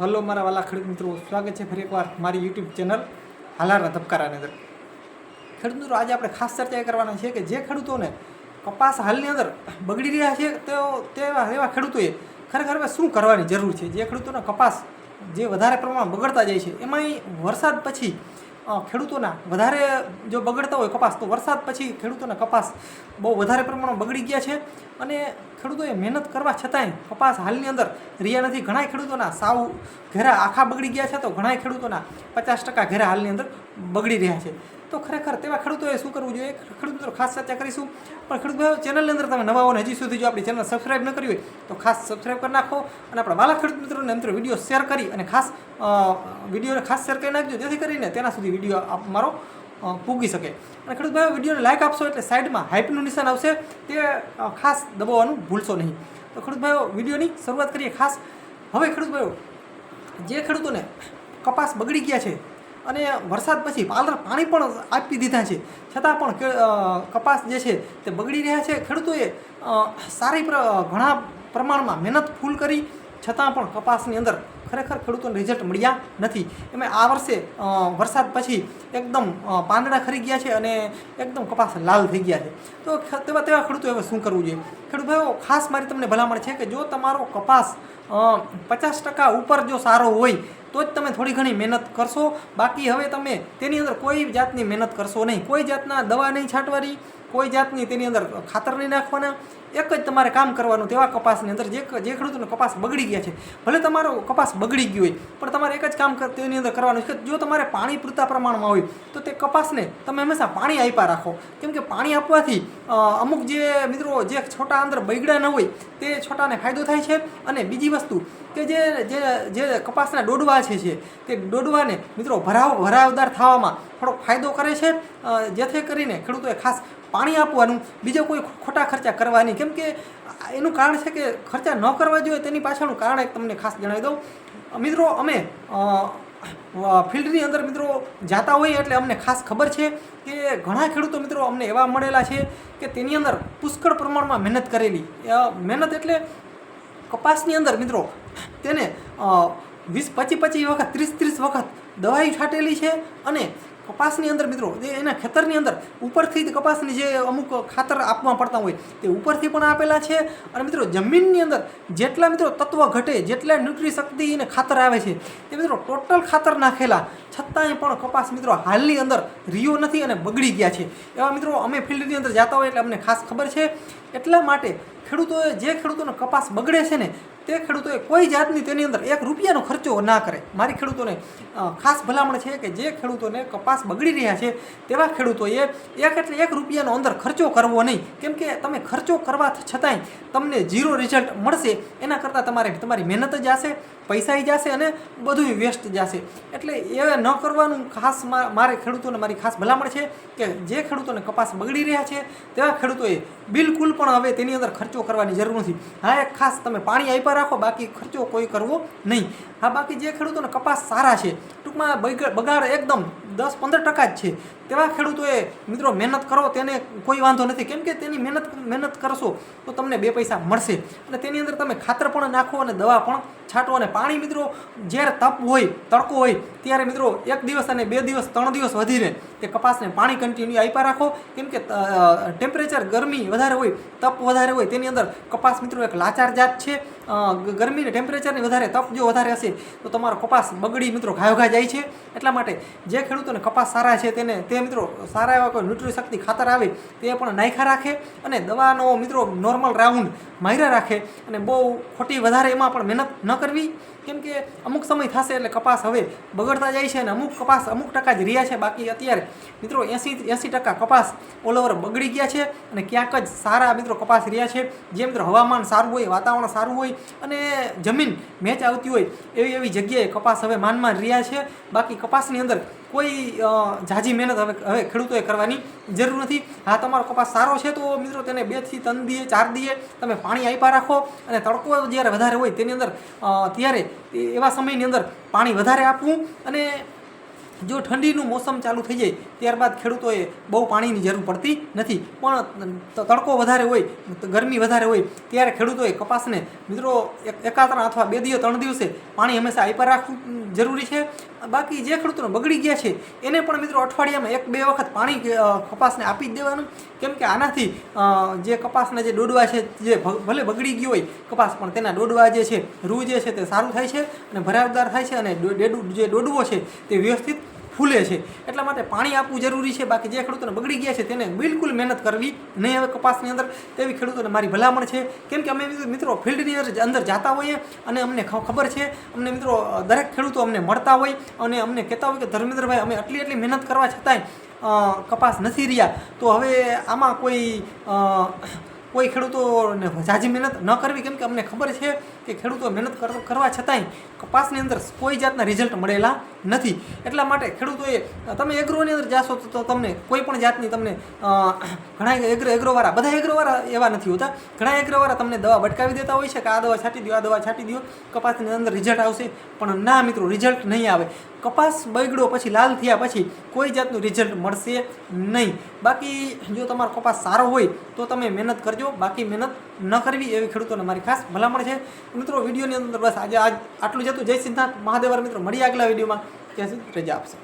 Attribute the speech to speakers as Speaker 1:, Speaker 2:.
Speaker 1: Hello મારા વાલા ખેડૂત મિત્રો, સ્વાગત છે ફરી એકવાર મારી યુટ્યુબ ચેનલ હાલારના ધબકારાની અંદર. ખેડૂત મિત્રો, આજે આપણે ખાસ ચર્ચા કરવાના છે કે જે ખેડૂતોને કપાસ હાલની અંદર બગડી રહ્યા છે તેઓ તેવા એવા ખેડૂતોએ ખરેખર હવે શું કરવાની જરૂર છે? જે ખેડૂતોના કપાસ જે વધારે પ્રમાણમાં બગડતા જાય છે, એમાંય વરસાદ પછી ખેડૂતોના વધારે જો બગડતા હોય કપાસ, તો વરસાદ પછી ખેડૂતોના કપાસ બહુ વધારે પ્રમાણમાં બગડી ગયા છે અને ખેડૂતોએ મહેનત કરવા છતાંય કપાસ હાલની અંદર રહ્યા નથી. ઘણા ખેડૂતોના સાવ ઘેરા આખા બગડી ગયા છે, તો ઘણા ખેડૂતોના પચાસ ટકા ઘેરા હાલની અંદર બગડી રહ્યા છે. તો ખરેખર તેવા ખેડૂતોએ શું કરવું જોઈએ? ખેડૂત મિત્રો ખાસ ચર્ચા કરીશું. પણ ખેડૂત ભાઈઓ ચેનલની અંદર તમે નવા હો ને હજી સુધી જો આપણી ચેનલ સબસ્ક્રાઇબ ન કરી હોય, તો ખાસ સબસ્ક્રાઇબ કરી નાખો અને આપણા વાલા ખેડૂત મિત્રોને મિત્રો વીડિયો શેર કરી અને ખાસ વિડીયોને ખાસ શેર કરી નાખજો, જેથી કરીને તેના સુધી વીડિયો આપ મારો પૂગી શકે. અને ખેડૂત ભાઈઓ વિડીયોને લાઇક આપશો એટલે સાઈડમાં હાઇપનું નિશાન આવશે. તે ખાસ દબાવવાનું ભૂલશો નહીં. તો ખેડૂત ભાઈઓ વિડીયોની શરૂઆત કરીએ ખાસ. હવે ખેડૂત ભાઈઓ, જે ખેડૂતોને કપાસ બગડી ગયા છે અને વરસાદ પછી પાલર પાણી પણ આપી દીધા છે. છતાં પણ કપાસ જે છે તે બગડી રહ્યા છે. ખેડૂતોએ સારી ઘણા પ્રમાણમાં મહેનત ફૂલ કરી. છતાં પણ કપાસની અંદર ખરેખર ખેડૂતોને રિઝલ્ટ મળ્યા નથી. એમાં આ વર્ષે વરસાદ પછી એકદમ પાંદડા ખરી ગયા છે અને એકદમ કપાસ લાલ થઈ ગયા છે. તો તેવા તેવા ખેડૂતોએ હવે શું કરવું જોઈએ? ખેડૂત ભાઈઓ, ખાસ મારી તમને ભલામણ છે કે જો તમારો કપાસ પચાસ ટકા ઉપર જો સારો હોય તો જ તમે થોડી ઘણી મહેનત કરશો. બાકી હવે તમે તેની અંદર કોઈ જાતની મહેનત કરશો નહીં. કોઈ જાતના દવા નહીં છાંટવાની. કોઈ જાતની તેની અંદર ખાતર નહીં નાખવાના, એક જ તમારે કામ કરવાનું તેવા કપાસની અંદર જે જે ખેડૂતોનો કપાસ બગડી ગયા છે. ભલે તમારો કપાસ બગડી ગયો હોય, પણ તમારે એક જ કામ તેની અંદર કરવાનું છે જો તમારે પાણી પૂરતા પ્રમાણમાં હોય, તો તે કપાસને તમે હંમેશા પાણી આપ્યા રાખો. કેમ કે પાણી આપવાથી અમુક જે મિત્રો જે છોટા અંદર બગડ્યા ન હોય, તે છોટાને ફાયદો થાય છે. અને બીજી વસ્તુ કે જે જે જે કપાસના ડોડવા છે તે ડોડવાને મિત્રો ભરાવ ભરાવદાર થવામાં થોડોક ફાયદો કરે છે જેથી કરીને ખેડૂતોએ ખાસ પાણી આપવાનું, બીજા કોઈ ખોટા ખર્ચા કરવાની. કેમ કે એનું કારણ છે કે ખર્ચા ન કરવા જોઈએ તેની પાછળનું કારણ એક તમને ખાસ જણાવી દઉં. મિત્રો, અમે ફિલ્ડની અંદર મિત્રો જાતા હોઈએ એટલે અમને ખાસ ખબર છે કે ઘણા ખેડૂતો મિત્રો અમને એવા મળેલા છે કે તેની અંદર પુષ્કળ પ્રમાણમાં મહેનત કરેલી. મહેનત એટલે કપાસની અંદર મિત્રો તેને વીસ, પચીસ પચીસ વખત, ત્રીસ ત્રીસ વખત દવાઈ છાંટેલી છે અને કપાસની અંદર મિત્રો જે એના ખેતરની અંદર ઉપરથી જ કપાસની જે અમુક ખાતર આપવા પડતા હોય, તે ઉપરથી પણ આપેલા છે. અને મિત્રો, જમીનની અંદર જેટલા મિત્રો તત્વ ઘટે, જેટલા ન્યુટ્રી શક્તિ અને ખાતર આવે છે, તે મિત્રો ટોટલ ખાતર નાખેલા, છતાંય પણ કપાસ મિત્રો હાલની અંદર રિયો નથી અને બગડી ગયા છે. એવા મિત્રો, અમે ફિલ્ડની અંદર જતા હોય એટલે અમને ખાસ ખબર છે. એટલા માટે ખેડૂતોએ જે ખેડૂતોનો કપાસ બગડે છે ને, તે ખેડૂતોએ કોઈ જાતની તેની અંદર એક રૂપિયાનો ખર્ચો ના કરે. મારી ખેડૂતોને ખાસ ભલામણ છે કે જે ખેડૂતોને કપાસ બગડી રહ્યા છે, તેવા ખેડૂતોએ એક એટલે એક રૂપિયાનો અંદર ખર્ચો કરવો નહીં. કેમ કે તમે ખર્ચો કરવા છતાંય તમને ઝીરો રિઝલ્ટ મળશે, એના કરતાં તમારે, તમારી મહેનત જ જશે પૈસા જશે અને બધું વેસ્ટ જશે. એટલે એ ન કરવાનું ખાસ મારે ખેડૂતોને મારી ખાસ ભલામણ છે કે જે ખેડૂતોને કપાસ બગડી રહ્યા છે, તેવા ખેડૂતોએ બિલકુલ પણ હવે તેની અંદર ખર્ચો કરવાની જરૂર નથી. હા, એક ખાસ તમે પાણી આપ્યા રાખો, બાકી ખર્ચો કોઈ કરવો નહીં. હા, બાકી જે ખેડૂતોને કપાસ સારા છે, ટૂંકમાં બગ- બગાડ એકદમ દસ પંદર ટકા જ છે. તેવા ખેડૂતોએ મિત્રો મહેનત કરો, તેને કોઈ વાંધો નથી. કેમ કે તેની મહેનત મહેનત કરશો તો તમને બે પૈસા મળશે. અને તેની અંદર તમે ખાતર પણ નાખો અને દવા પણ છાંટો અને પાણી મિત્રો જ્યારે તપ હોય, તડકો હોય, ત્યારે મિત્રો એક દિવસ અને બે દિવસ, ત્રણ દિવસ વધીને તે કપાસને પાણી કન્ટિન્યુ આપ્યા રાખો. કેમ કે ટેમ્પરેચર ગરમી વધારે હોય તપ વધારે હોય તેની અંદર કપાસ મિત્રો એક લાચાર જાત છે. અ, ગ- ગરમી ને ટેમ્પરેચરની વધારે તપ જો વધારે હશે તો તમારો કપાસ બગડી મિત્રો ઘાયો ઘા જાય છે. એટલા માટે જે ખેડૂતોને કપાસ સારા છે તેને તે મિત્રો સારા એવા કોઈ ન્યુટ્રી શક્તિ ખાતર આવે તે પણ નાખ્યા રાખે અને દવાનો મિત્રો નોર્મલ રાઉન્ડ માર્યા રાખે અને બહુ ખોટી વધારે એમાં પણ મહેનત ન કરવી. કેમ કે અમુક સમય થશે એટલે કપાસ હવે બગડતા જાય છે અને અમુક કપાસ અમુક ટકા જ રહ્યા છે. બાકી અત્યારે મિત્રો, એંસી એંસી ટકા કપાસ ઓલ ઓવર બગડી ગયા છે અને ક્યાંક જ સારા મિત્રો કપાસ રહ્યા છે. જે મિત્રો હવામાન સારું હોય, વાતાવરણ સારું હોય અને જમીન મેચ આવતી હોય, એવી એવી જગ્યાએ કપાસ હવે માનમાં રહ્યા છે. બાકી કપાસની અંદર કોઈ જાજી મહેનત હવે હવે ખેડૂતોએ કરવાની જરૂર નથી. હા, તમારો કપાસ સારો છે તો મિત્રો તેને બેથી ત્રણ દીએ, ચાર દીએ, તમે પાણી આપ્યા રાખો અને તડકો જ્યારે વધારે હોય તેની અંદર ત્યારે એવા સમયની અંદર પાણી વધારે આપવું અને જો ઠંડીનું મોસમ ચાલુ થઈ જાય, ત્યારબાદ ખેડૂતોએ બહુ પાણીની જરૂર પડતી નથી. પણ તડકો વધારે હોય ગરમી વધારે હોય, ત્યારે ખેડૂતોએ કપાસને, મિત્રો એકાત્ર અથવા બે દિવસ, ત્રણ દિવસે પાણી હંમેશા આપ્યા રાખવું જરૂરી છે. બાકી જે ખેડૂતોને બગડી ગયા છે, એને પણ મિત્રો અઠવાડિયામાં એક બે વખત પાણી કપાસને આપી જ દેવાનું. કેમ કે આનાથી જે કપાસના જે ડોડવા છે, જે ભલે બગડી ગયો હોય, કપાસ પણ તેના ડોડવા જે છે, રૂ જે છે તે સારું થાય છે અને ભરાવદાર થાય છે અને ડેડું, જે ડોડવો છે તે વ્યવસ્થિત ફૂલે છે. એટલા માટે પાણી આપવું જરૂરી છે. બાકી જે ખેડૂતોને બગડી ગયા છે તેને બિલકુલ મહેનત કરવી નહીં હવે કપાસની અંદર. તેવી ખેડૂતોને મારી ભલામણ છે. કેમ કે અમે મિત્રો ફિલ્ડની અંદર જાતા હોઈએ અને અમને ખબર છે. અમને મિત્રો દરેક ખેડૂતો અમને મળતા હોય અને અમને કહેતા હોય કે, ધર્મેન્દ્રભાઈ, અમે આટલી આટલી મહેનત કરવા છતાંય કપાસ નથી રહ્યા. તો હવે આમાં કોઈ કોઈ ખેડૂતોને ઝાઝી મહેનત ન કરવી. કેમ કે અમને ખબર છે કે ખેડૂતો મહેનત કરવા છતાંય કપાસની અંદર કોઈ જાતના રિઝલ્ટ મળેલા નથી. એટલા માટે ખેડૂતોએ, તમે એગ્રોની અંદર જાશો તો તમને કોઈ પણ જાતની તમને ઘણા એગ્રો એગ્રોવાળા બધા એગ્રોવાળા એવા નથી હોતા. ઘણા એગ્રોવાળા તમને દવા ભટકાવી દેતા હોય છે કે આ દવા છાંટી દો, આ દવા છાંટી દો, કપાસની અંદર રિઝલ્ટ આવશે. પણ ના મિત્રો રિઝલ્ટ નહીં આવે. કપાસ બગડ્યો પછી, લાલ થયા પછી કોઈ જાતનું રિઝલ્ટ મળશે નહીં. બાકી જો તમારો કપાસ સારો હોય તો તમે મહેનત કરજો. બાકી મહેનત ન કરવી એવી ખેડૂતોને મારી ખાસ ભલામણ છે. મિત્રો, વિડીયોની અંદર બસ આજે આજ આટલું જ હતું. જય સિદ્ધાર્થ. મહાદેવર મિત્રો મળી આગલા વિડીયોમાં. ત્યાં સુધી રજા આપશે.